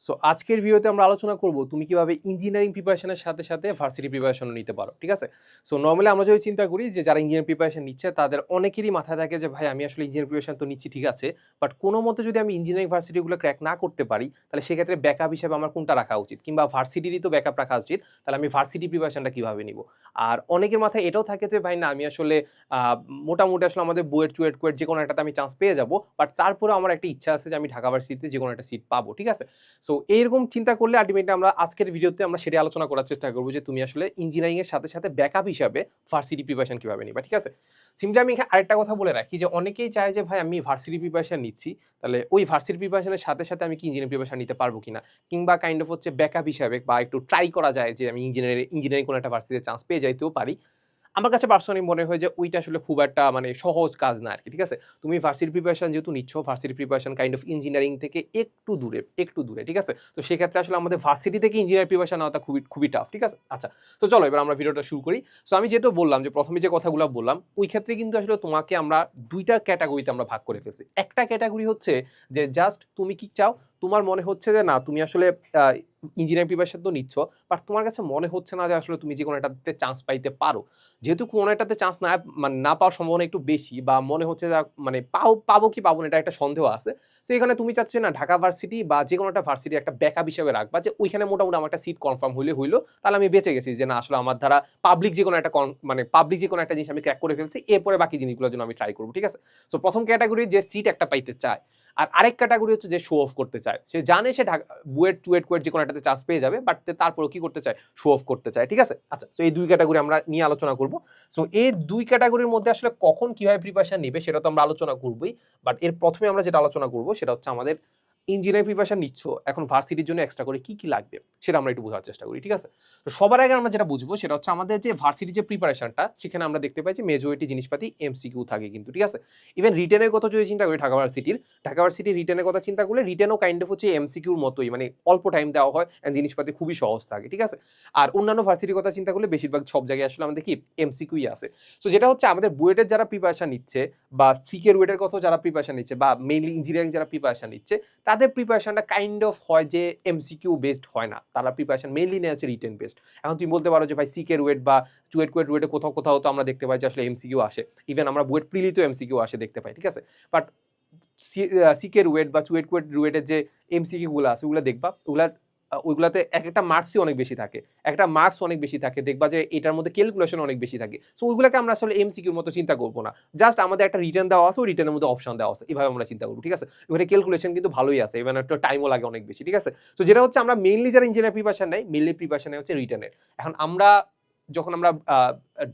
So আজকের ভিডিওতে আমরা আলোচনা করব তুমি কীভাবে ইঞ্জিনিয়ারিং প্রিপারেশনের সাথে সাথে ভার্সিটি প্রিপারেশন নিতে পারো, ঠিক আছে? সো নর্মালি আমরা যদি চিন্তা করি যে যারা ইঞ্জিনিয়ারিং প্রিপারেশন নিচ্ছে, তাদের অনেকেরই মাথায় থাকে যে, ভাই, আমি আসলে ইঞ্জিনিয়ারিং প্রিপারেশন তো নিচ্ছি, ঠিক আছে। বাট কোনো মতে যদি আমি ইঞ্জিনিয়ারিং ভার্সিটিগুলো ক্র্যাক না করতে পারি, তাহলে সেক্ষেত্রে ব্যাকআপ হিসেবে আমার কোনটা রাখা উচিত? কিংবা ভার্সিটিরই তো ব্যাকআপ রাখা উচিত, তাহলে আমি ভার্সিটি প্রিপারেশনটা কীভাবে নিব? আর অনেকের মাথায় এটাও থাকে যে, ভাই, না, আমি আসলে মোটামুটি আসলে আমাদের বুয়েট চুয়েট কুয়েট যে কোনো একটাতে আমি চান্স পেয়ে যাব। বাট তারপরে আমার একটা ইচ্ছা আছে যে, আমি ঢাকা ভার্সিটিতে যে কোনো একটা সিট পাবো, ঠিক আছে? সো এইরকম চিন্তা করলে আলটিমেটলি আমরা আজকের ভিডিওতে আমরা সেটা আলোচনা করার চেষ্টা করব যে তুমি আসলে ইঞ্জিনিয়ারিংয়ের সাথে সাথে ব্যাকআপ হিসাবে ভার্সিটি প্রিপারেশন কীভাবে নিবা, ঠিক আছে? সিম্পলি আমি আরেকটা কথা বলে রাখি যে অনেকেই চায় যে, ভাই, আমি ভার্সিটি প্রিপারেশন নিচ্ছি, তাহলে ওই ভার্সিটি প্রিপারেশনের সাথে সাথে আমি কি ইঞ্জিনিয়ারিং প্রিপারেশন নিতে পারব কিনা? কিংবা কাইন্ড অফ হচ্ছে ব্যাকআপ হিসাবে বা একটু ট্রাই করা যায় যে, আমি ইঞ্জিনিয়ারিং ইঞ্জিনিয়ারিং কোনো একটা ভার্সিটিতে চান্স পেয়ে যাইতেও পারি। আমার কাছে পার্সোনালি মনে হয় যে ওইটা আসলে খুব একটা মানে সহজ কাজ না আর কি ঠিক আছে? তুমি ভার্সিটি প্রিপারেশন যেহেতু নিচ্ছ varsity preparation kind of engineering থেকে একটু দূরে একটু দূরে, ঠিক আছে? তো সেক্ষেত্রে আসলে আমাদের ভার্সিটি থেকে ইঞ্জিনিয়ার প্রিপারেশন নেওয়াটা খুবই খুবই টাফ ঠিক আছে? আচ্ছা তো চলো এবার আমরা ভিডিওটা শুরু করি। সো আমি যেটা বললাম যে প্রথমে যে কথাগুলো বললাম, ওই ক্ষেত্রে কিন্তু আসলে তোমাকে আমরা দুইটা ক্যাটাগরিতে আমরা ভাগ করে ফেলছি। একটা ক্যাটাগরি হচ্ছে যে জাস্ট তুমি কি চাও তোমার মনে হচ্ছে যে, না, তুমি আসলে ইঞ্জিনিয়ারিং প্রিপারেশন তো নিচ্ছ বাট তোমার কাছে মনে হচ্ছে না যে, আসলে তুমি যে কোনো একটাতে চান্স পাইতে পারো। যেহেতু কোনো একটাতে চান্স না মানে না পাওয়ার সম্ভাবনা একটু বেশি বা মনে হচ্ছে যে মানে পাও, পাবো কি পাবো না এটা একটা সন্দেহ আছে। সো এখানে তুমি চাচ্ছ না, ঢাকা ভার্সিটি বা যে কোনো একটা ভার্সিটি একটা ব্যাকআপ হিসেবে রাখবা যে, ওইখানে মোটামুটি আমার একটা সিট কনফার্ম হইলে হইল, তাহলে আমি বেঁচে গেছি যে, না, আসলে আমার দ্বারা পাবলিক যে কোনো একটা মানে পাবলিক যে কোনো একটা জিনিস আমি ক্র্যাক করে ফেলছি, এরপরে বাকি জিনিসগুলোর জন্য আমি ট্রাই করব। ঠিক আছে? সো প্রথম ক্যাটাগরি যে সিট একটা পাইতে চায় আর আরেক ক্যাটাগরি হচ্ছে যে শো অফ করতে চায়। সে জানে সে বুয়েট, টুয়েট, কুয়েট যে কোনো একটাতে চান্স পেয়ে যাবে বাট তারপরেও কী করতে চায়? শো অফ করতে চায়, ঠিক আছে? আচ্ছা সো এই দুই ক্যাটাগরি আমরা নিয়ে আলোচনা করব। সো এই দুই ক্যাটাগরির মধ্যে আসলে কখন কীভাবে প্রিপারেশান নেবে, সেটা তো আমরা আলোচনা করবোই বাট এর প্রথমে আমরা যেটা আলোচনা করব, সেটা হচ্ছে আমাদের ইঞ্জিনিয়ারিং প্রিপারেশন নিচ্ছ, এখন ভার্সিটির জন্য এক্সট্রা করে কি কি লাগবে, সেটা আমরা একটু বোঝার চেষ্টা করি, ঠিক আছে? তো সবার আগে আমরা যেটা বুঝব, সেটা হচ্ছে আমাদের যে ভার্সিটি যে প্রিপারেশনটা সেখানে আমরা দেখতে পাই যে মেজরিটি জিনিসপাতি এমসিকিউ থাকে কিন্তু, ঠিক আছে? ইভেন রিটেনের কথা যদি চিন্তা করি ঢাকা ভার্সিটির ঢাকা ভার্সিটির রিটেনের কথা চিন্তা করলে রিটেনও কাইন্ড অফ হচ্ছে এমসিকিউর মতোই মানে অল্প টাইম দেওয়া হয় and জিনিসপাতি খুবই সহজ থাকে, ঠিক আছে? আর অন্যান্য ভার্সিটির কথা চিন্তা করলে বেশিরভাগ সব জায়গায় আসলে আমাদের কি এমসিকিউই আছে। সো যেটা হচ্ছে আমাদের বুয়েটের যারা প্রিপারেশন নিচ্ছে বা সিকের ওয়েটের কথাও যারা প্রিপারেশন নিচ্ছে বা মেইনলি ইঞ্জিনিয়ারিং যারা প্রিপারেশন নিচ্ছে তাদের প্রিপারেশনটা কাইন্ড অফ হয় যে এমসিকিউ বেসড হয় না। তারা প্রিপারেশন মেইনলি নেয় হচ্ছে রিটেন বেসড এখন তুমি বলতে পারো যে ভাই সিকের ওয়েট বা চুয়েট কুয়েট ওয়েটে কোথাও কোথাও তো আমরা দেখতে পাই যে আসলে এমসিকিউ আসে। ইভেন আমরা বুয়েট প্রিলিতেও এমসিকিউ আসে দেখতে পাই, ঠিক আছে? বাট সিকের ওয়েট বা চুয়েট কুয়েট ওয়েটের যে এমসিকিউগুলো আছে, ওগুলো দেখবা। ওগুলা ওইগুলাতে এক একটা মার্কসই অনেক বেশি থাকে। একটা মার্কস অনেক বেশি থাকে, দেখবা যে এটার মধ্যে ক্যালকুলেশন অনেক বেশি থাকে। সো ওইগুলোকে আমরা আসলে এমসিকিউর মতো চিন্তা করব না। জাস্ট আমাদের একটা রিটার্ন দেওয়া আছে, ওই রিটার্নের মধ্যে অপশন দেওয়া আছে। এভাবে আমরা চিন্তা করব, ঠিক আছে? ওখানে ক্যালকুলেশন কিন্তু ভালোই আছে এবার একটা টাইমও লাগে অনেক বেশি, ঠিক আছে? সো যেটা হচ্ছে আমরা মেনলি যারা ইঞ্জিনিয়ার প্রিপারেশন নেই মেনলি প্রিপারেশন হচ্ছে রিটার্নের এখন আমরা যখন আমরা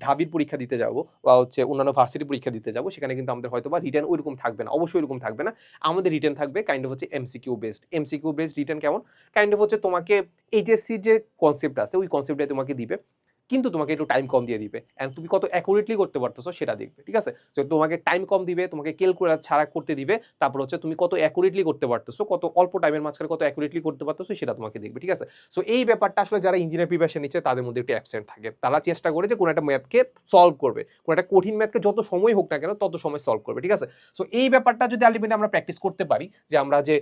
ঢাবির পরীক্ষা দিতে যাব বা হচ্ছে অন্যান্য ভার্সিটি পরীক্ষা দিতে যাব, সেখানে কিন্তু আমাদের হয়তো বা রিটার্ন ওইরকম থাকবে না, অবশ্যই ওইরকম থাকবে না। আমাদের রিটার্ন থাকবে কাইন্ড অফ হচ্ছে MCQ based MCQ based written কেমন? কাইন্ড অফ হচ্ছে তোমাকে এইচএসসির যে কনসেপ্ট আছে, ওই কনসেপ্টটাই তোমাকে দিবে। কিন্তু তোমাকে একটু টাইম কম দিয়ে দিবে। অ্যান্ড তুমি কত অ্যাকুরেটলি করতে পারতেছো সেটা দেখবে, ঠিক আছে? তো তোমাকে টাইম কম দিবে, তোমাকে ক্যালকুলেটার ছাড়া করতে দিবে। তারপর হচ্ছে তুমি কত অ্যাকুরেটলি করতে পারতেছো, কত অল্প টাইমের মাঝখানে কত অ্যাকুরেটলি করতে পারতেছো সেটা তোমাকে দেখবে, ঠিক আছে? সো এই ব্যাপারটা আসলে যারা ইঞ্জিনিয়ার প্রিপারেশন নিচ্ছে, তাদের মধ্যে একটু অ্যাবসেন্ট থাকে। তারা চেষ্টা করে যে কোনো একটা ম্যাথকে সলভ করবে। কোনো একটা কঠিন ম্যাথকে যত সময় হোক না কেন, তত সময় সলভ করবে, ঠিক আছে? সো এই ব্যাপারটা যদি আলটিমেটলি আমরা প্র্যাকটিস করতে পারি, যে আমরা যে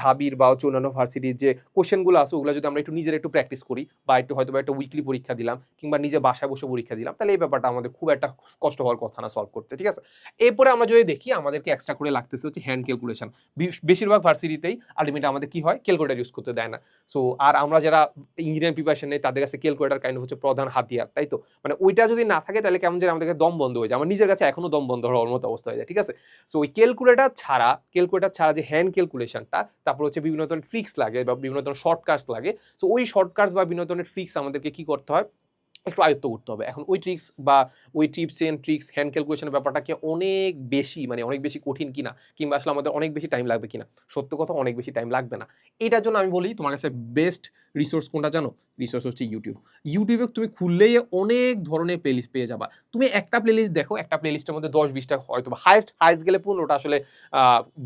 ঢাবির বা হচ্ছে অন্যান্য ভার্সিটির যে কোশ্চেনগুলো আছে, ওগুলো যদি আমরা একটু নিজের একটু প্র্যাকটিস করি বা একটু হয়তো বা একটা উইকলি পরীক্ষা দিলাম কিংবা নিজে বাসায় বসে পরীক্ষা দিলাম, তাহলে এই ব্যাপারটা আমাদের খুব একটা কষ্ট হওয়ার কথা না সলভ করতে, ঠিক আছে? এরপরে আমরা যদি দেখি আমাদেরকে এক্সট্রা করে লাগতেছে হচ্ছে হ্যান্ড ক্যালকুলেশন বেশিরভাগ ভার্সিটিতেই আলটিমেটলি আমাদের কি হয়? ক্যালকুলেটার ইউজ করতে দেয় না। সো আর আমরা যারা ইঞ্জিনিয়ার প্রিপারেশন নেই, তাদের কাছে ক্যালকুলেটার কাইন্ড হচ্ছে প্রধান হাতিয়ার, তাই তো? মানে ওইটা যদি না থাকে, তাহলে কেমন যেন আমাদেরকে দম বন্ধ হয়ে যায়। আমার নিজের কাছে এখনও দম বন্ধ হওয়ার মতো অবস্থা হয়ে যায়, ঠিক আছে? সো ওই ক্যালকুলেটার ছাড়া ক্যালকুলেটার ছাড়া যে হ্যান্ড ক্যালকুলেশনটা তারপর হচ্ছে বিভিন্ন ধরনের ট্রিক্স লাগে বা বিভিন্ন ধরনের শর্টকাটস লাগে। সো ওই শর্টকাটস বা বিভিন্ন ধরনের ট্রিক্স আমাদেরকে কি করতে হয়? একটু আয়ত্ত করতে হবে। এখন ওই ট্রিক্স বা ওই টিপস এন্ড ট্রিক্স হ্যান্ড ক্যালকুলেশনের ব্যাপারটাকে অনেক বেশি মানে অনেক বেশি কঠিন কিনা, কিংবা আসলে আমাদের অনেক বেশি টাইম লাগবে কিনা? সত্য কথা, অনেক বেশি টাইম লাগবে না। এটার জন্য আমি বলি তোমার কাছে বেস্ট রিসোর্স কোনটা জানো? রিসোর্স হচ্ছে ইউটিউব ইউটিউবে তুমি খুললেই অনেক ধরনের প্লেলিস্ট পেয়ে যাবা। তুমি একটা প্লেলিস্ট দেখো, একটা প্লেলিস্টের মধ্যে দশ বিশটা হয়তো হাইস্ট হাইস্ট গেলে পনেরোটা আসলে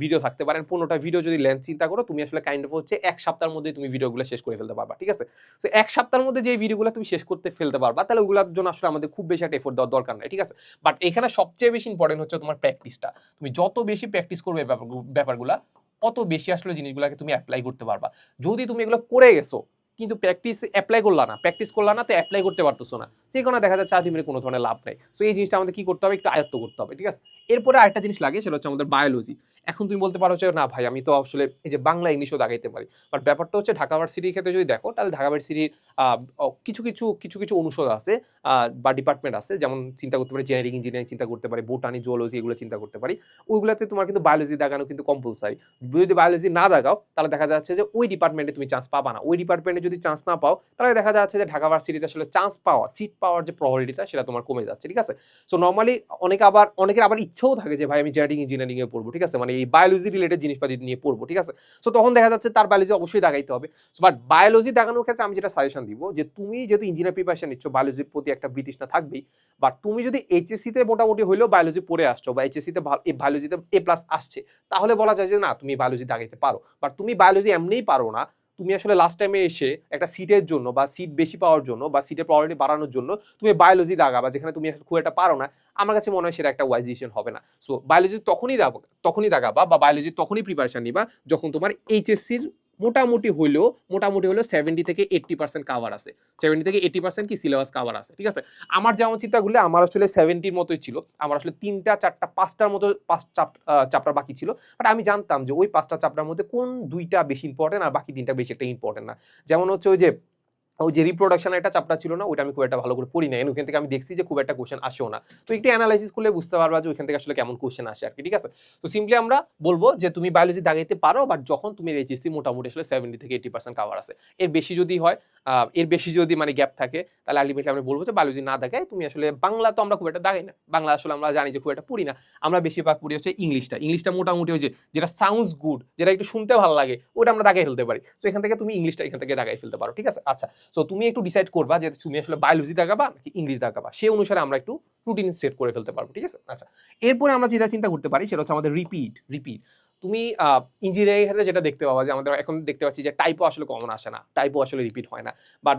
ভিডিও থাকতে পারেন পনেরোটা ভিডিও যদি লেন্থ চিন্তা করো, তুমি আসলে কাইন্ড অফ হচ্ছে এক সপ্তাহের মধ্যে তুমি ভিডিওগুলো শেষ করে ফেলতে পারবা, ঠিক আছে? সো এক সপ্তাহের মধ্যে যে ভিডিওগুলো তুমি শেষ করতে ফেলতে পারবা তাহলে ওগুলোর জন্য আসলে আমাদের খুব বেশি একটা এফোর্ট দেওয়ার দরকার নাই, ঠিক আছে? বাট এখানে সবচেয়ে বেশি ইম্পর্টেন্ট হচ্ছে তোমার প্র্যাকটিসটা তুমি যত বেশি প্র্যাকটিস করবে ব্যাপারগু- ব্যাপারগুলা অত বেশি আসলে জিনিসগুলোকে তুমি অ্যাপ্লাই করতে পারবা। যদি তুমি এগুলো করে গেছো, কিন্তু প্র্যাকটিস অ্যাপ্লাই করলা না প্র্যাকটিস করলা না, তো অ্যাপ্লাই করতে পারতেছো না। যে কোনো দেখা যাচ্ছে মেরে কোনো ধরনের লাভ নেই। সো এই জিনিসটা আমাদের কি করতে হবে? একটু আয়ত্ত করতে হবে, ঠিক আছে? এরপরে আরেকটা জিনিস লাগে, সেটা হচ্ছে আমাদের বায়োলজি এখন তুমি বলতে পারো যে, না ভাই, আমি তো আসলে এই যে বাংলা ইংলিশও দাগাইতে পারি। বাট ব্যাপারটা হচ্ছে ঢাকা ভার্সিটির ক্ষেত্রে যদি দেখো, তাহলে ঢাকা ভার্সিটির কিছু কিছু কিছু কিছু অনুষদ আছে বা ডিপার্টমেন্ট আছে। যেমন চিন্তা করতে পারি জেনারিক ইঞ্জিনিয়ারিং চিন্তা করতে পারি বোটানি জুওলজি এগুলো চিন্তা করতে পারি। ওইগুলোতে তোমার কিন্তু বায়োলজি দাগানো কিন্তু কম্পালসারি যদি বায়োলজি না দাগাও তাহলে দেখা যাচ্ছে যে ওই ডিপার্টমেন্টে তুমি চান্স পাবা না। ওই ডিপার্টমেন্টে যদি চান্স না পাও, তাহলে দেখা যাচ্ছে যে ঢাকা ভার্সিটিতে আসলে চান্স পাওয়া সিট পাওয়ার যে প্রবাবিলিটিটা সেটা তোমার কমে যাচ্ছে, ঠিক আছে? সো নর্মালি অনেকে আবার, অনেকের আবার ইচ্ছেও থাকে যে, ভাই, আমি জেনারিক ইঞ্জিনিয়ারিং এ পড়ব। ঠিক আছে? মানে এই বায়োলজি রিলেটেড জিনিসপাতি নিয়ে পড়ব, ঠিক আছে? সো তখন দেখা যাচ্ছে তার বায়োলজি অবশ্যই দেখাইতে হবে। বাট বায়োলজি দেখানোর ক্ষেত্রে আমি যেটা সাজেশন দিব, যে তুমি যেহেতু ইঞ্জিনিয়ার প্রিপারেশন নিচ্ছ বায়োলজির প্রতি একটা ব্রিটিশনা থাকবেই বাট তুমি যদি এইচএসসিতে মোটামুটি হলেও বায়োলজি পড়ে আসছো বা এইচএসসিতে বায়োলজিতে এ প্লাস আসছে, তাহলে বলা যায় যে না, তুমি বায়োলজি দাগাইতে পারো। বাট তুমি বায়োলজি এমনিই পারো না তুমি আসলে লাস্ট টাইমে এসে একটা সিটের জন্য বা সিট বেশি পাওয়ার জন্য বা সিটের প্রবলিটি বাড়ানোর জন্য তুমি বায়োলজি দাগা বা যেখানে তুমি খুব একটা পারো না, আমার কাছে মনে হয় সেটা একটা ওয়াইজ ডিসিশন হবে না। সো বায়োলজি তখনই দাগা, তখনই দাগাবা বা বায়োলজি তখনই প্রিপারেশান নিবা যখন তোমার এইচএসসির মোটামুটি হইলেও, মোটামুটি হলেও সেভেন্টি থেকে এইট্টি পার্সেন্ট কাভার আছে। সেভেন্টি থেকে এইট্টি পার্সেন্ট কি সিলেবাস কাভার আছে, ঠিক আছে? আমার যেমন চিন্তাগুলো আমার আসলে সেভেন্টির মতোই ছিল। আমার আসলে তিনটা, চারটা, পাঁচটার মতো, পাঁচ চাপটার বাকি ছিল। বাট আমি জানতাম যে ওই পাঁচটা চাপটার মধ্যে কোন দুইটা বেশি ইম্পর্টেন্ট আর বাকি তিনটা বেশি একটা ইম্পর্টেন্ট না। যেমন হচ্ছে ওই যে ওই যে রিপ্রোডাকশন একটা চাপটা ছিল না, ওইটা আমি খুব একটা ভালো করে পড়ি না ওইখান থেকে আমি দেখছি যে খুব একটা কোশ্চেন আসেও না। তো একটু অ্যানালাইসিস করলে বুঝতে পারবা যে ওইখান থেকে আসলে কেমন কোশ্চেন আসে আর কি, ঠিক আছে? তো সিম্পলি আমরা বলব যে তুমি বায়োলজি দাগাইতে পারো বাট যখন তুমি এইচএসসি মোটামুটি আসলে সেভেন্টি থেকে এইটি পার্সেন্ট কাভার আছে। এর বেশি যদি হয় এর বেশি যদি মানে গ্যাপ থাকে, তাহলে আলটিমেটলি আমরা বলব যে বায়োলজি না দেখায় তুমি আসলে বাংলা তো আমরা খুব একটা দাগাই না। বাংলা আসলে আমরা জানি যে খুব একটা পড়ি না। আমরা বেশিরভাগ পড়ি হচ্ছে ইংলিশটা। ইংলিশটা মোটামুটি হচ্ছে যেটা সাউন্ডস গুড যেটা একটু শুনতে ভালো লাগে ওটা আমরা দাগাই ফেলতে পারি। সো এখান থেকে তুমি ইংলিশটা এখান থেকে দাগাই ফেলতে পারো, ঠিক আছে? আচ্ছা সো তুমি একটু ডিসাইড করবা যে তুমি আসলে বায়োলজি দাগাবা নাকি ইংলিশ দাগাবা সেই অনুসারে আমরা একটু রুটিন সেট করে ফেলতে পারব, ঠিক আছে? আচ্ছা এরপরে আমরা যেটা চিন্তা করতে পারি সেটা হচ্ছে আমাদের রিপিট রিপিট তুমি ইঞ্জিনিয়ারিং ক্ষেত্রে যেটা দেখতে পাবা যে আমাদের এখন দেখতে পাচ্ছি যে টাইপও আসলে কমন আসে না। টাইপও আসলে রিপিট হয় না। বাট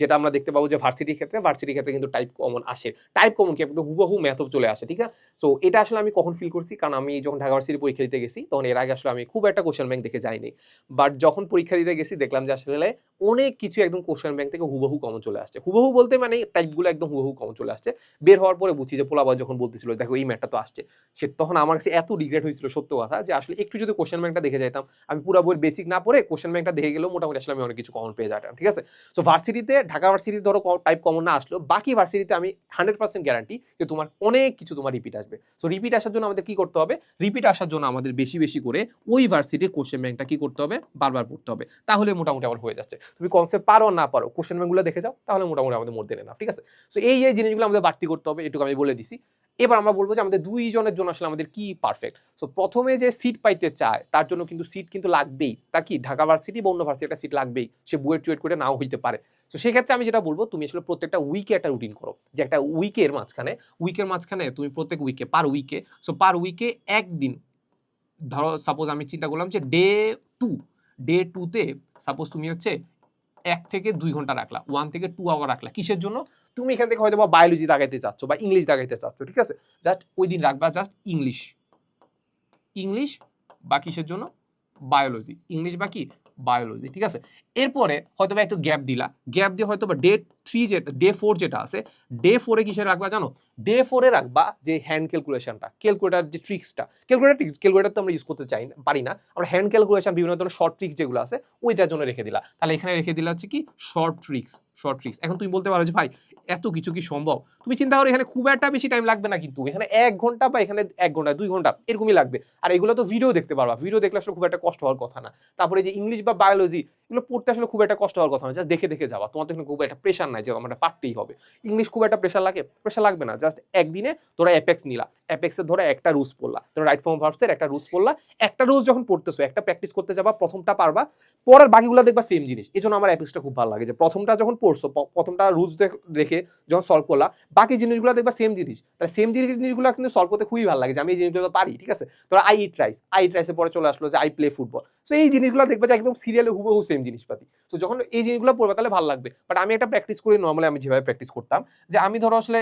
যেটা আমরা দেখতে পাবো যে ভার্সিটির ক্ষেত্রে ভার্সিটির ক্ষেত্রে কিন্তু টাইপ কমন আসে। টাইপ কমন কি? কিন্তু হুবহু ম্যাথও চলে আসে, ঠিক আছে? সো এটা আসলে আমি কখন ফিল করছি? কারণ আমি যখন ঢাকা ভার্সিটি পরীক্ষা দিতে গেছি, তখন এর আগে আসলে আমি খুব একটা কোশ্চেন ব্যাংক দেখে যাইনি। বাট যখন পরীক্ষা দিতে গেছি, দেখলাম যে আসলে অনেক কিছু একদম কোশ্চেন ব্যাংক থেকে হুবহু কমন চলে আসছে। হুবহু বলতে মানে টাইপগুলো একদম হুবহু কমন চলে আসছে। বের হওয়ার পরে বুঝছি যে পোলাবাজ যখন বলতেছিল, দেখো, এই ম্যাটটা তো আসছে। সে তখন আমার কাছে এত রিগ্রেট হয়েছিল, সত্য কথা, যে আসলে একটু যদি কোশ্চেন ব্যাংকটা দেখে যাইতাম, আমি পুরো বই বেসিক না পড়ে কোশ্চেন ব্যাংকটা দেখে গেলেও মোটামুটি আসলে আমি অনেক কিছু কমন পেয়ে যেতাম ঠিক আছে? সো ভার্সিটিতে ঢাকা ভার্সিটি ধরো টাইপ কমন না আসলো বাকি ভার্সিটিতে আমি হান্ড্রেড পার্সেন্ট গ্যারান্টি যে তোমার অনেক কিছু তোমার রিপিট আসবে। সো রিপিট আসার জন্য আমাদের কি করতে হবে? রিপিট আসার জন্য আমাদের বেশি বেশি করে ওই ভার্সিটির কোশ্চেন ব্যাংকটা কি করতে হবে? বারবার পড়তে হবে। তাহলে মোটামুটি আমার হয়ে যাচ্ছে। তুমি কনসেপ্ট পারো না পারো কোশ্চেন ব্যাংকগুলো দেখে যাও, তাহলে মোটামুটি আমাদের মধ্যে না ঠিক আছে? সো এই এই জিনিসগুলো আমাদের বাড়তি করতে হবে, এটুকু আমি বলে দিছি। এবার আমরা বলব যে আমাদের দুইজনের জন্য আসলে আমাদের কি পারফেক্ট সো প্রথমে যে সিট পাইতে চায়, তার জন্য কিন্তু সিট কিন্তু লাগবেই। তার কি? ঢাকা ভার্সিটি বা অন্য ভার্সিটি একটা সিট লাগবেই। সে বুয়েট টুয়েট করে নাও হইতে পারে। তো সেক্ষেত্রে আমি যেটা বলব, তুমি আসলে প্রত্যেকটা উইকে একটা রুটিন করো। যে একটা উইকের মাঝখানে উইকের মাঝখানে তুমি প্রত্যেক উইকে পার উইকে সো পার উইকে একদিন, ধরো সাপোজ আমি চিন্তা করলাম যে ডে টু ডে টুতে সাপোজ তুমি হচ্ছে এক থেকে দুই ঘণ্টা রাখলা ওয়ান থেকে টু আওয়ার রাখলা। কিসের জন্য? তুমি এখান থেকে হয়তো বা বায়োলজি দাগাইতে চাচ্ছ বা ইংলিশ দাগাইতে চাচ্ছ, ঠিক আছে? জাস্ট ওই দিন রাখবা জাস্ট ইংলিশ ইংলিশ বা কিসের জন্য? বায়োলজি ইংলিশ বা কি? বায়োলজি ঠিক আছে? এরপরে হয়তো বা একটু গ্যাপ দিলা। গ্যাপ দিয়ে হয়তো বা ডে থ্রি যেটা ডে ফোর যেটা আছে ডে ফোরে কিসে রাখবা জানো? ডে ফোরে রাখবা যে হ্যান্ড ক্যালকুলেশনটা ক্যালকুলেটার যে ট্রিক্সটা ক্যালকুলেটার ট্রিক্স ক্যালকুলেটার তো আমরা ইউজ করতে চাই না, পারি না। আমরা হ্যান্ড ক্যালকুলেশন বিভিন্ন ধরনের শর্ট ট্রিক্স যেগুলো আছে, ওইটার জন্য রেখে দিলা। তাহলে এখানে রেখে দিলা হচ্ছে কি? শর্ট ট্রিক্স শর্ট ট্রিক্স এখন তুমি বলতে পারো যে, ভাই এত কিছু কি সম্ভব? তুমি চিন্তা করো, এখানে খুব একটা বেশি টাইম লাগবে না কিন্তু। এখানে এক ঘণ্টা বা এখানে এক ঘণ্টা, দুই ঘণ্টা এরকমই লাগবে। আর এগুলো তো ভিডিও দেখতে পারবা। ভিডিও দেখলে আসলে খুব একটা কষ্ট হওয়ার কথা না। তারপরে যে ইংলিশ বা বায়োলজি এগুলো পড়তে আসলে খুব একটা কষ্ট হওয়ার কথা না। জাস্ট দেখে দেখে যাওয়া। তোমার তো এখানে খুব একটা প্রেশার নাই যে আমরা পারতেই হবে। ইংলিশ খুব একটা প্রেশার লাগে? প্রেশার লাগবে না। জাস্ট একদিনে তোরা অ্যাপেক্স নিলা। অ্যাপেক্সের ধরে একটা রুলস পড়লা। তোরা রাইট ফর্ম ভার্বসের একটা রুলস পড়লা। একটা রুলস যখন পড়তেছো, একটা প্র্যাকটিস করতে যাবা, প্রথমটা পারবা, পরের বাকিগুলো দেখবা সেম জিনিস। এই জন্য আমার অ্যাপেক্সটা খুব ভালো লাগে যে প্রথমটা যখন পড়ছো প্রথমটা রুলস দেখে যখন সলভ করলা, বাকি জিনিসগুলো দেখবা সেম জিনিস। তাহলে সেম জিনিসগুলো কিন্তু সলভ করতে খুবই ভালো লাগে যে আমি এই জিনিসগুলো পারি, ঠিক আছে? তোরা I eat rice I eat রাইসের পরে চলে আসলো যে আই প্লে ফুটবল সো এই জিনিসগুলো দেখবা যে একদম সিরিয়ালে হুবহু সেম জিনিসপাতি। তো যখন এই জিনিসগুলো পড়বে, তাহলে ভালো লাগবে। বাট আমি একটা প্র্যাকটিস করি নর্মালি আমি যেভাবে প্র্যাকটিস করতাম, যে আমি ধরো আসলে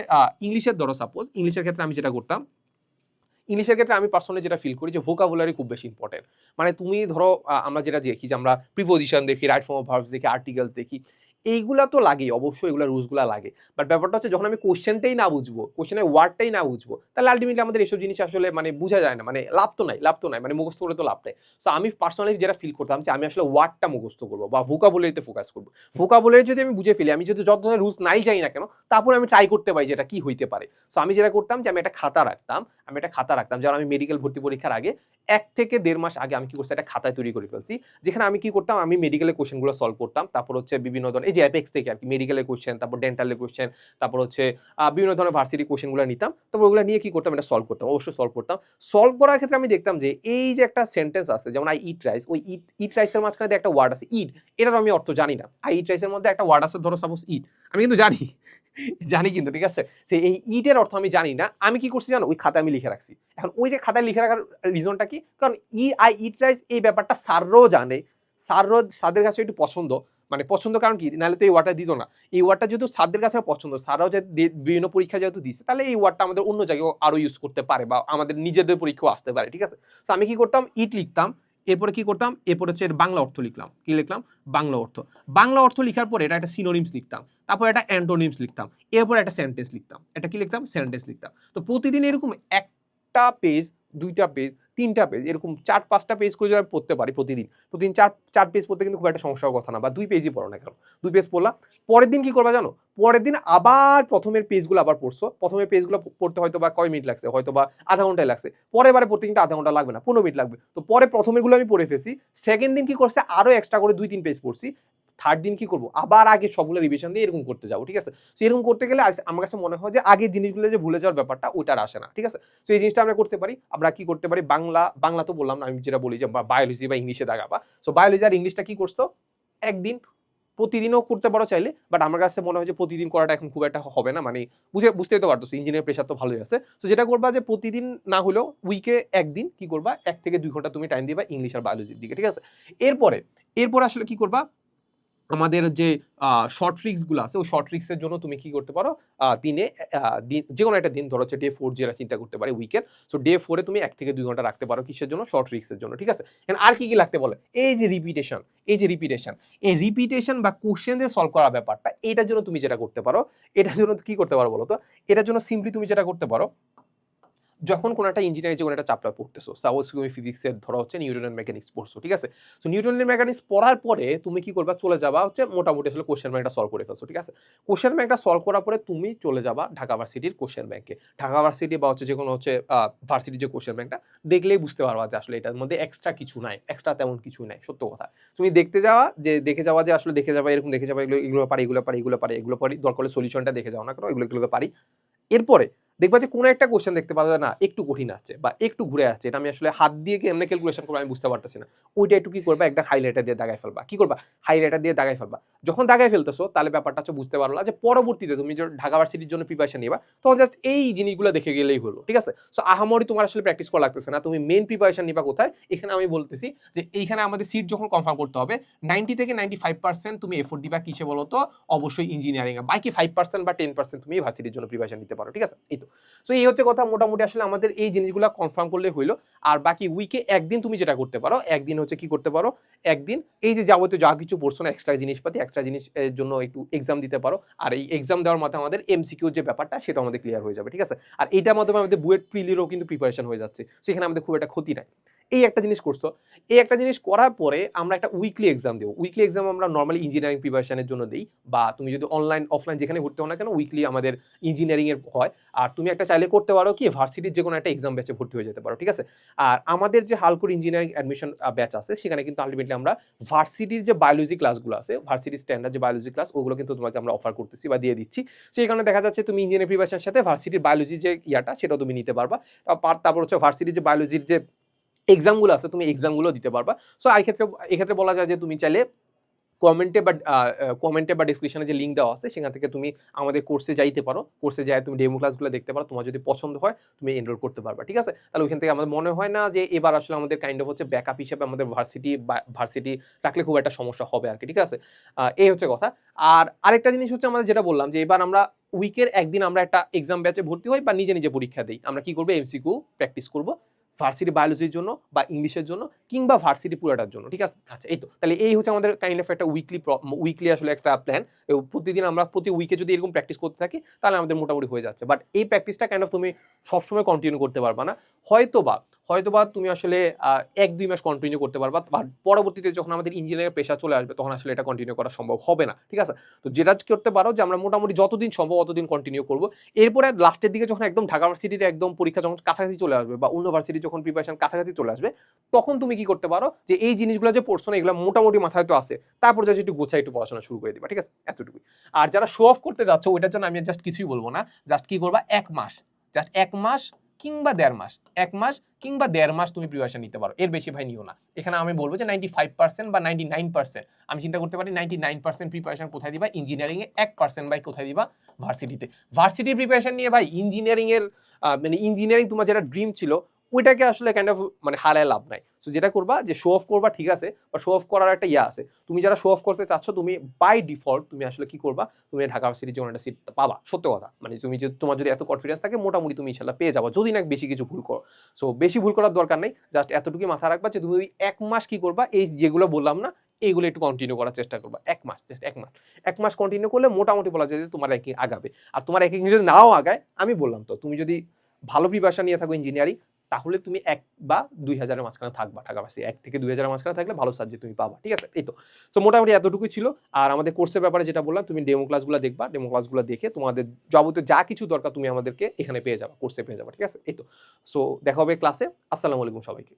ইংলিশের ধরো সাপোজ ইংলিশের ক্ষেত্রে আমি যেটা করতাম ইংলিশের ক্ষেত্রে আমি পার্সোনালি যেটা ফিল করি যে ভোকাবুলারি খুব বেশি ইম্পর্টেন্ট মানে তুমি ধরো আমরা যেটা দেখি যে আমরা প্রিপোজিশন দেখি রাইট ফর্ম অফ ভার্বস দেখি আর্টিকেলস দেখি এইগুলা তো লাগেই, অবশ্যই এগুলো রুলসগুলো লাগে। বাট ব্যাপারটা হচ্ছে যখন আমি কোশ্চেনটাই না বুঝব কোশ্চেনের ওয়ার্ডটাই না বুঝব, তাহলে আলটিমেটলি আমাদের এসব জিনিস আসলে মানে বোঝা যায় না মানে লাভ তো নাই, লাভ তো নাই মানে মুখস্থ করে তো লাভ নেই। সো আমি পার্সোনালি যেটা ফিল করতাম যে আমি আসলে ওয়ার্ডটা মুখস্থ করব বা ভোকাবুলারিতে ফোকাস করব। ভোকাবুলারি যদি আমি বুঝে ফেলি, আমি যদি যত ধরনের রুলস নাই যাই না কেন, তারপর আমি ট্রাই করতে পারি যেটা কি হইতে পারে। সো আমি যেটা করতাম যে আমি একটা খাতা রাখতাম, আমি একটা খাতা রাখতাম, যেমন আমি মেডিকেল ভর্তি পরীক্ষার আগে এক থেকে দেড় মাস আগে আমি কি করছি, একটা খাতায় তৈরি করে ফেলছি। যেখানে আমি কি করতাম, আমি মেডিকেলের কোশ্চেনগুলো সলভ করতাম। তারপর হচ্ছে বিভিন্ন ধরনের, এই যে অ্যাপেক্স থেকে আর কি মেডিকেলের কোশ্চেন তারপর ডেন্টালের কোশ্চেন তারপর হচ্ছে বিভিন্ন ধরনের ভার্সিটি কোশ্চেনগুলো নিতাম। তারপর ওগুলো নিয়ে কি করতাম এটা সলভ করতাম, অবশ্যই সলভ করতাম। সলভ করার ক্ষেত্রে আমি দেখতাম যে, এই যে একটা সেন্টেন্স আছে, যেমন আই ইট রাইস ওই ইট ইট রাইসের মাঝখানে একটা ওয়ার্ড আছে ইট এটার আমি অর্থ জানি না। আই ইট রাইসের মধ্যে একটা ওয়ার্ড আছে, ধরো সাপোজ ইট আমি কিন্তু জানি। জানি কিন্তু, ঠিক আছে? সে এই ইটের অর্থ আমি জানি না। আমি কি করছি জানো? ওই খাতায় আমি লিখে রাখছি। এখন ওই যে খাতায় লিখে রাখার রিজনটা কি? কারণ ই আই ইট রাইস এই ব্যাপারটা স্যাররাও জানে। স্যাররাও স্যারদের কাছে একটু পছন্দ। মানে পছন্দ কারণ কি? নাহলে তো এই ওয়ার্ডটা দিত না। এই ওয়ার্ডটা যেহেতু স্যারদের কাছে পছন্দ স্যাররাও যে বিভিন্ন পরীক্ষা যেহেতু দিচ্ছে তাহলে এই ওয়ার্ডটা আমাদের অন্য জায়গায় আরও ইউজ করতে পারে বা আমাদের নিজেদের পরীক্ষাও আসতে পারে, ঠিক আছে? তো আমি কি করতাম? ইট লিখতাম। এরপরে কি করতাম? এরপরে হচ্ছে এর বাংলা অর্থ লিখলাম। কি লিখলাম? বাংলা অর্থ। বাংলা অর্থ লিখার পরে এটা একটা সিনোনিমস লিখতাম। তারপর একটা অ্যান্টোনিমস লিখতাম। এরপর একটা সেন্টেন্স লিখতাম। এটা কি লিখতাম? সেন্টেন্স লিখতাম। তো প্রতিদিন এরকম একটা পেজ দুইটা পেজ তিনটা পেজ এরকম চার, পাঁচটা পেজ করে যদি আমি পড়তে পারি প্রতিদিন প্রতিদিন চার চার পেজ পড়তে কিন্তু খুব একটা সমস্যার কথা না, বা দুই পেজই পড়ো না কেন? দুই পেজ পড়লাম, পরের দিন কি করবা জানো? পরের দিন আবার প্রথমের পেজগুলো আবার পড়ছো, প্রথমের পেজগুলো পড়তে হয়তো বা কয় মিনিট লাগছে, হয়তো বা আধা ঘন্টায় লাগছে, পরের বারে পড়তে কিন্তু আধা ঘণ্টা লাগবে না, পনেরো মিনিট লাগবে। তো পরে প্রথমেরগুলো আমি পড়ে ফেলছি সেকেন্ড দিন কি করছে আরও এক্সট্রা করে দুই, তিন পেজ পড়ছি থার্ড দিন কি করব? আবার আগে সবগুলো রিভিশন দিয়ে এরকম করতে যাব, ঠিক আছে? তো এরকম করতে গেলে আমার কাছে মনে হয় যে আগের জিনিসগুলো যে ভুলে যাওয়ার ব্যাপারটা ওইটার আসে না, ঠিক আছে? তো এই জিনিসটা আমরা করতে পারি। আমরা কি করতে পারি? বাংলা বাংলা তো বললাম না, আমি যেটা বলি যে বায়োলজি বা ইংলিশে দাগাবা সো বায়োলজি আর ইংলিশটা কি করছ? একদিন প্রতিদিনও করতে পারো চাইলে বাট আমার কাছে মনে হয় যে প্রতিদিন করাটা এখন খুব একটা হবে না মানে বুঝে, বুঝতেই তো পারতো ইঞ্জিনিয়ার প্রেশার তো ভালোই আছে। তো যেটা করবা যে প্রতিদিন না হলেও উইকে একদিন কি করবা? এক থেকে দুই ঘণ্টা তুমি টাইম দিবা ইংলিশ আর বায়োলজির দিকে, ঠিক আছে? এরপরে এরপরে আসলে কি করবা? আমাদের যে শর্ট ট্রিক্সগুলো আছে, ওই শর্ট ট্রিক্সের জন্য তুমি কি করতে পারো? দিনে দিন যে কোনো একটা দিন ধরো হচ্ছে ডে ফোর যেটা চিন্তা করতে পারে উইকের সো ডে ফোরে তুমি এক থেকে দুই ঘণ্টা রাখতে পারো কিসের জন্য? শর্ট ট্রিক্সের জন্য, ঠিক আছে? আর কি কি লাগতে বলে? এই যে রিপিটেশন এই যে রিপিটেশন এই রিপিটেশন বা কোশ্চেন সলভ করার ব্যাপারটা, এটার জন্য তুমি যেটা করতে পারো, এটার জন্য কি করতে পারো বলো তো? এটার জন্য সিম্পলি তুমি যেটা করতে পারো যখন কোনো একটা ইঞ্জিনিয়ারিং যে কোনো একটা চ্যাপ্টার পড়তেছো সাপোজ তুমি ফিজিক্সের ধরো হচ্ছে নিউটনের মেকানিক্স পড়ছো, ঠিক আছে? সো নিউটনের মেকানিক্স পড়ার পরে তুমি কি করবা? চলে যাবা হচ্ছে মোটামুটি আসলে কোশ্চেন ব্যাংকটা সলভ করে ফেলছো, ঠিক আছে? কোশ্চেন ব্যাংকটা সলভ করার পরে তুমি চলে যাবা ঢাকা ভার্সিটির কোশ্চেন ব্যাংকে ঢাকা ভার্সিটি বা হচ্ছে যে কোনো হচ্ছে ভার্সিটির যে কোশ্চেন ব্যাংকটা দেখলেই বুঝতে পারবা যে আসলে এটার মধ্যে এক্সট্রা কিছু নাই এক্সট্রা তেমন কিছু নাই, সত্য কথা। তুমি দেখতে যাওয়া, যে দেখে যাওয়া যে আসলে দেখে যাবা, এরকম দেখে যাবা, এগুলো এগুলো পারি এগুলো পারি এগুলো পারি এগুলো পারি, দরকার হলে সলিউশনটা দেখে যাও না কেন, এগুলো এগুলো পারি। এরপরে দেখবা যে কোনো একটা কোশ্চেন দেখতে পাবে না, একটু কঠিন আছে বা একটু ঘুরে আসছে। এটা আমি আসলে হাত দিয়ে কেমনে ক্যালকুলেশন করব আমি বুঝতে পারতেছি না। ওইটা একটু কি করবা? একটা হাইলাইটার দিয়ে দাগায় ফেলবা। কি করবা? হাইলাইটার দিয়ে দাগায় ফেলবা। যখন দাগায় ফেলতেছো, তাহলে ব্যাপারটা হচ্ছে বুঝতে পারলা যে পরবর্তীতে তুমি যে ঢাকা ভার্সিটির জন্য প্রিপারেশন নিবা, তখন জাস্ট এই জিনিসগুলো দেখে গেলেই হলো, ঠিক আছে? সো আহামরি তোমার আসলে প্র্যাকটিস করা লাগতেছে না। তুমি মেন প্রিপারেশন নিবা কোথায়? এখানে আমি বলতেছি যে, এইখানে আমাদের সিট যখন কনফার্ম করতে হবে নাইনটি থেকে নাইনটি ফাইভ পার্সেন্ট তুমি এফোর্ট দিবা কিসে বলো তো অবশ্যই ইঞ্জিনিয়ারিং বাকি ফাইভ পার্সেন্ট বা টেন পার্সেন্ট তুমি ভার্সিটির জন্য প্রিপারেশন নিতে পারো, ঠিক আছে? এই তো। সো এই হচ্ছে কথা। মোটামুটি আসলে আমাদের এই জিনিসগুলো কনফার্ম করলে হইল। আর বাকি উইকে একদিন তুমি যেটা করতে পারো, একদিন হচ্ছে কি করতে পারো? একদিন এই যে যাবতীয় যা কিছু পড়ছো না এক্সট্রা জিনিসপাতি এক্সট্রা জিনিসের জন্য একটু এক্সাম দিতে পারো। আর এই এক্সাম দেওয়ার মাধ্যমে আমাদের এমসিকিউ যে ব্যাপারটা সেটা আমাদের ক্লিয়ার হয়ে যাবে, ঠিক আছে? আর এইটার মাধ্যমে আমাদের বুয়েট প্রিলিরও কিন্তু প্রিপারেশন হয়ে যাচ্ছে। সেখানে আমাদের খুব একটা ক্ষতি নাই। এই একটা জিনিস করছ। এই একটা জিনিস করার পরে আমরা একটা উইকলি এক্সাম দেবো। উইকলি এক্সাম আমরা নর্মালি ইঞ্জিনিয়ারিং প্রিপারেশনের জন্য দিই বা তুমি যদি অনলাইন অফলাইন যেখানে ভর্তি হও না কেন উইকলি আমাদের ইঞ্জিনিয়ারিংয়ের হয়। আর তুমি একটা চাইলে করতে পারো কি ভার্সিটির যে কোনো একটা এক্সাম ব্যাচে ভর্তি হয়ে যেতে পারো, ঠিক আছে? আর আমাদের যে হালকুর ইঞ্জিনিয়ারিং অ্যাডমিশন ব্যাচ আছে, সেখানে কিন্তু আলটিমেটলি আমরা ভার্সিটির যে বায়োলজি ক্লাসগুলো আছে ভার্সিটি স্ট্যান্ডার্ড যে বায়োলজি ক্লাস ওগুলো কিন্তু তোমাকে আমরা অফার করতেছি বা দিয়ে দিচ্ছি। সেই কারণে দেখা যাচ্ছে তুমি ইঞ্জিনিয়ারিং প্রিপারেশনের সাথে ভার্সিটির বায়োলজি যে ইয়াটা, সেটাও তুমি নিতে পারবা। তারপর হচ্ছে ভার্সিটির যে বায়োলজির যে এক্সামগুলো আছে, তুমি এক্সামগুলো দিতে পারবা। সো এই ক্ষেত্রে এক্ষেত্রে বলা যায় যে তুমি চাইলে কমেন্টে বা কমেন্টে বা ডিসক্রিপশনে যে লিঙ্ক দেওয়া আছে, সেখান থেকে তুমি আমাদের কোর্সে যাইতে পারো। কোর্সে যাই তুমি ডেমো ক্লাসগুলো দেখতে পারো। তোমার যদি পছন্দ হয়, তুমি এনরোল করতে পারবা, ঠিক আছে? তাহলে ওইখান থেকে আমাদের মনে হয় না যে এবার আসলে আমাদের কাইন্ড অফ হচ্ছে ব্যাকআপ হিসেবে আমাদের ভার্সিটি বা ভার্সিটি রাখলে খুব একটা সমস্যা হবে আর কি, ঠিক আছে? এই হচ্ছে কথা। আর আরেকটা জিনিস হচ্ছে আমাদের যেটা বললাম যে এবার আমরা উইকের একদিন আমরা একটা এক্সাম ব্যাচে ভর্তি হই বা নিজে নিজে পরীক্ষা দিই। আমরা কি করব? এমসিকিউ প্র্যাকটিস করব। ভার্সিটি বায়োলজির জন্য বা ইংলিশের জন্য কিংবা ভার্সিটি পুরাটার জন্য ঠিক আছে? আচ্ছা। এই তো তাহলে এই হচ্ছে আমাদের কাইন্ড অফ একটা উইকলি উইকলি আসলে একটা প্ল্যান প্রতিদিন আমরা প্রতি উইকে যদি এরকম প্র্যাকটিস করতে থাকি তাহলে আমাদের মোটামুটি হয়ে যাচ্ছে। বাট এই প্র্যাকটিসটা কাইন্ড অফ তুমি সবসময় কন্টিনিউ করতে পারবা না। হয়তো বা হয়তো বা তুমি আসলে এক, দুই মাস কন্টিনিউ করতে পারবা পরবর্তীতে যখন আমাদের ইঞ্জিনিয়ারিং পেশা চলে আসবে, তখন আসলে এটা কন্টিনিউ করা সম্ভব হবে না, ঠিক আছে? তো যেটা করতে পারো যে, আমরা মোটামুটি যতদিন সম্ভব অতদিন কন্টিনিউ করব। এরপরে লাস্টের দিকে যখন একদম ঢাকা ভার্সিটির একদম পরীক্ষা যখন কাছাকাছি চলে আসবে বা অন্য ভার্সিটি যখন প্রিপারেশন কাছাকাছি চলে আসবে, তখন তুমি কি করতে পারো যে, এই জিনিসগুলো যে পড়ছো না এগুলো মোটামুটি মাথায় তো আছে, তারপর যাচ্ছে একটু গোছায় একটু পড়াশোনা শুরু করে দিবা, ঠিক আছে? এতটুকুই। আর যারা শো অফ করতে যাচ্ছ, ওইটার জন্য আমি জাস্ট কিছুই বলব না জাস্ট কি করবা? এক মাস জাস্ট এক মাস কিংবা দেড় মাস, এক মাস কিংবা দেড় মাস তুমি প্রিপারেশন নিতে পারো। এর বেশি ভাই নিও না। এখানে আমি বলব যে নাইনটি ফাইভ পার্সেন্ট বা নাইনটি নাইন পার্সেন্ট আমি চিন্তা করতে পারি নাইনটি নাইন পার্সেন্ট প্রিপারেশন কোথায় দিবা? ইঞ্জিনিয়ারিংয়ে এক পার্সেন্ট ভাই কোথায় দিবা? ভার্সিটিতে ভার্সিটির প্রিপারেশন নিয়ে ভাই ইঞ্জিনিয়ারিংয়ের মানে ইঞ্জিনিয়ারিং তোমার যেটা ড্রিম ছিল ওইটাকে আসলে কাইন্ড অফ মানে হারায় লাভ নাই। সো যেটা করবা যে শো অফ করবা, ঠিক আছে? বা শো অফ করার একটা ইয়ে আছে। তুমি যারা শো অফ করতে চাচ্ছ, তুমি বাই ডিফল্ট তুমি আসলে কি করবা? তুমি ঢাকা সিটির জন্য একটা সিট পাবা, সত্য কথা। মানে তুমি যদি তোমার যদি এত কনফিডেন্স থাকে, মোটামুটি তুমি ইনশাল্লাহ পেয়ে যাব। যদি না বেশি কিছু ভুল করো। সো বেশি ভুল করার দরকার নেই। জাস্ট এতটুকু মাথা রাখবা যে তুমি ওই এক মাস কি করবা? এই যেগুলো বললাম না এইগুলো একটু কন্টিনিউ করার চেষ্টা করবা। এক মাস জাস্ট এক মাস। এক মাস কন্টিনিউ করলে মোটামুটি বলা যায় যে তোমার র্যাঙ্কিং আগাবে। আর তোমার র্যাঙ্কিং যদি নাও আগায়, আমি বললাম তো, তুমি যদি ভালো প্রিপারেশন নিয়ে থাকো ইঞ্জিনিয়ারিং তাহলে তুমি এক বা দুই হাজারের মাঝখানে থাকবা টাকা পাশে এক থেকে দুই হাজারের মাঝখানে থাকলে ভালো সাবজেক্ট তুমি পাবা, ঠিক আছে? এই তো। সো মোটামুটি এতটুকুই ছিল। আর আমাদের কোর্সের ব্যাপারে যেটা বললাম, তুমি ডেমো ক্লাসগুলো দেখবা। ডেমো ক্লাসগুলো দেখে তোমাদের যাবতীয় যা কিছু দরকার তুমি আমাদেরকে এখানে পেয়ে যাবা কোর্সে পেয়ে যাবা, ঠিক আছে? এই তো। সো দেখা হবে ক্লাসে আসসালামু আলাইকুম সবাইকে।